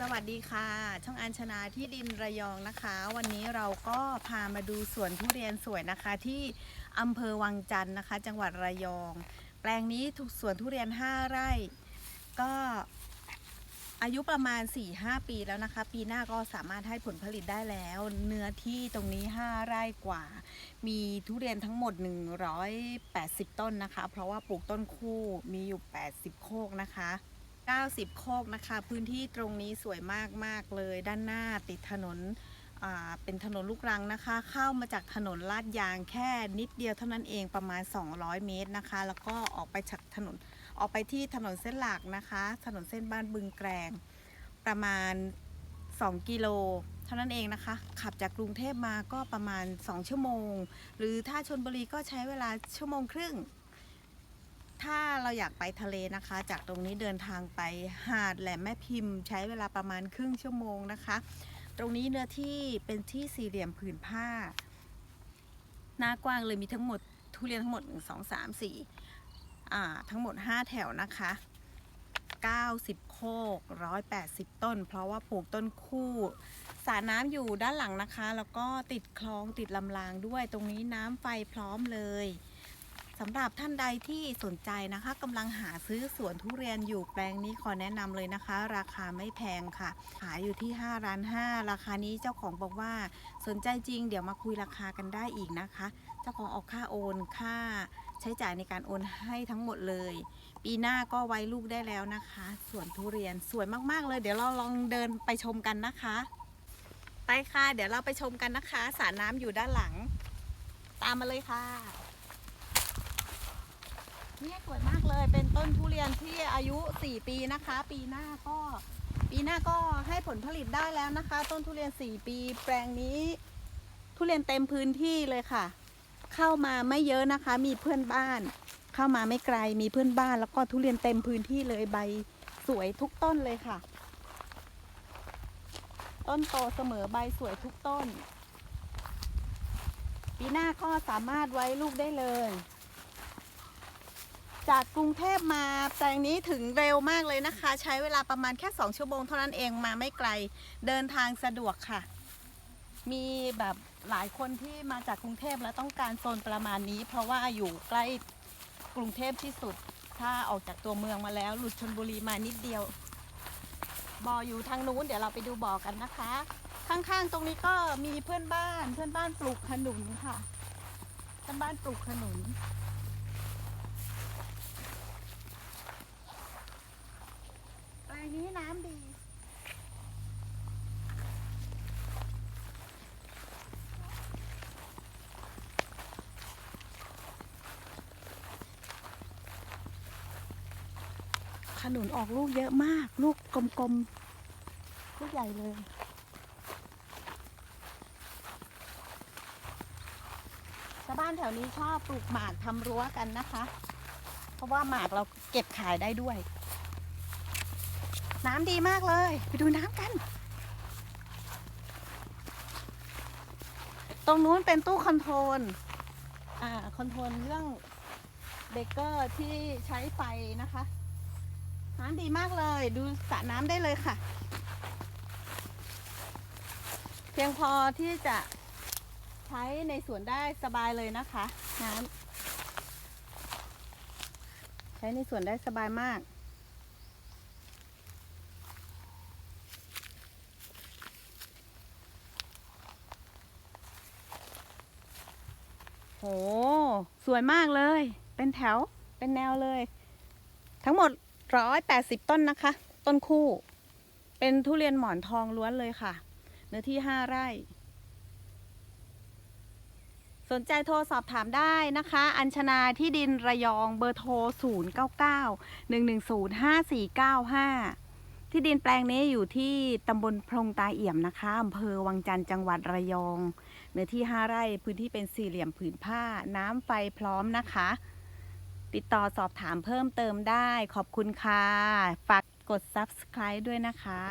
สวัสดีค่ะ ช่องอัญชนาที่ดินระยองนะคะ วันนี้เราก็พามาดูสวนทุเรียนสวยนะคะ ที่อำเภอวังจันทร์นะคะ จังหวัดระยอง แปลงนี้ถูกสวนทุเรียน 5 ไร่ ก็อายุประมาณ 4-5 ปีแล้วนะคะ ปีหน้าก็สามารถให้ผลผลิตได้แล้ว เนื้อที่ตรงนี้ 5 ไร่กว่า มีทุเรียนทั้งหมด 180 ต้นนะคะ เพราะว่าปลูกต้นคู่มีอยู่ 80 โคกนะคะ 90 โคกนะคะ พื้นที่ตรงนี้สวยมากมาก ๆ เลย ด้านหน้าติดถนนเป็นถนนลูกรังนะคะ เข้ามาจากถนนลาดยางแค่นิดเดียวเท่านั้นเองประมาณ 200 เมตรนะคะ แล้วก็ออกไปจากถนนออกไปที่ถนนเส้นหลักนะคะ ถนนเส้นบ้านบึงแกรงประมาณ 2 กิโลเท่านั้นเองนะคะ ขับจากกรุงเทพมาก็ประมาณ 2 ชั่วโมง หรือถ้าชนบุรีก็ใช้เวลาชั่วโมงครึ่ง ถ้าเราอยากไปทะเลนะคะ จากตรงนี้เดินทางไปหาดแหลมแม่พิมพ์ใช้เวลาประมาณครึ่งชั่วโมงนะคะ ตรงนี้เนื้อที่เป็นที่สี่เหลี่ยมผืนผ้า หน้ากว้างเลยมีทั้งหมดทุเรียนทั้งหมด 1 2 3 4อ่าทั้งหมด 5 แถวนะคะ 90 โคก 180 ต้น เพราะว่าปลูกต้นคู่สระน้ำอยู่ด้านหลังนะคะ แล้วก็ติดคลองติดลำรางด้วยตรงนี้น้ำไฟพร้อมเลยำหรับท่านใดที่สนใจนะคะกำลังหาซื้อสวนทุเรียนอยู่แปลงนี้ขอแนะนำเลยนะคะ ราคาไม่แพงค่ะ ขายอยู่ที่5ร้าน5ราคานี้เจ้าของบอกว่าสนใจจริง เดี๋ยวมาคุยราคากันได้อีกนะคะ เจ้าของออกค่าโอนค่าใช้จ่ายในการโอนให้ทั้งหมดเลย ปีหน้าก็ไว้ลูกได้แล้วนะคะสวนทุเรียนสวยมากๆเลย เดี๋ยวเราลองเดินไปชมกันนะคะ ไปค่ะ เดี๋ยวเราไปชมกันนะคะสระน้ำอยู่ด้านหลัง ตามมาเลยค่ะ เนี่ยสวยมากเลยเป็นต้นทุเรียนที่อายุ 4 ปีนะคะ ปีหน้าก็ปีหน้าก็ให้ผลผลิตได้แล้วนะคะ ต้นทุเรียน 4 ปี แปลงนี้ ทุเรียนเต็มพื้นที่เลยค่ะ เข้ามาไม่เยอะนะคะ มีเพื่อนบ้าน เข้ามาไม่ไกลมีเพื่อนบ้าน แล้วก็ทุเรียนเต็มพื้นที่เลยใบสวยทุกต้นเลยค่ะ ต้นโตเสมอใบสวยทุกต้น ปีหน้าก็สามารถไว้ลูกได้เลย จากกรุงเทพมาแปลงนี้ถึงเร็วมากเลยนะคะ ใช้เวลาประมาณแค่ 2 ชั่วโมงเท่านั้นเองมาไม่ไกลเดินทางสะดวกค่ะ มีแบบหลายคนที่มาจากกรุงเทพแล้วต้องการโซนประมาณนี้ เพราะว่าอยู่ใกล้กรุงเทพที่สุด ถ้าออกจากตัวเมืองมาแล้ว หลุดชนบุรีมานิดเดียวบ่ออยู่ทางนู้นเดี๋ยวเราไปดูบ่อกันนะคะ ข้างๆตรงนี้ก็มีเพื่อนบ้านเพื่อนบ้านปลูกขนุนค่ะเพื่อนบ้านปลูกขนุน แปลงนี้น้ำดี ขนุนออกลูกเยอะมาก ลูกกลมๆลูกใหญ่เลย ชาวบ้านแถวนี้ชอบปลูกหมากทำรั้วกันนะคะ เพราะว่าหมากเราเก็บขายได้ด้วย น้ำดีมากเลย ไปดูน้ำกัน ตรงนู้นเป็นตู้คอนโทรลอ่าคอนโทรลเรื่องเบเกอร์ที่ใช้ไฟนะคะ น้ำดีมากเลย ดูสระน้ำได้เลยค่ะ เพียงพอที่จะใช้ในสวนได้สบายเลยนะคะ น้ำใช้ในสวนได้สบายมากโห สวยมากเลย เป็นแถว เป็นแนวเลย ทั้งหมด ร้อยแปดสิบต้นนะคะ ต้นคู่ เป็นทุเรียนหมอนทองล้วนเลยค่ะ เนื้อที่ห้าไร่ สนใจโทรสอบถามได้นะคะ อัญชนาที่ดินระยองเบอร์โทร 0 9 9 1 1 0 5 4 9 5 ที่ดินแปลงนี้อยู่ที่ตำบลพรงตาเอี่ยมนะคะอำเภอวังจันทร์จังหวัดระยอง เนื้อที่ 5 ไร่พื้นที่เป็นสี่เหลี่ยมผืนผ้าน้ำไฟพร้อมนะคะ ติดต่อสอบถามเพิ่มเติมได้ ขอบคุณค่ะ ฝากกด subscribe ด้วยนะคะ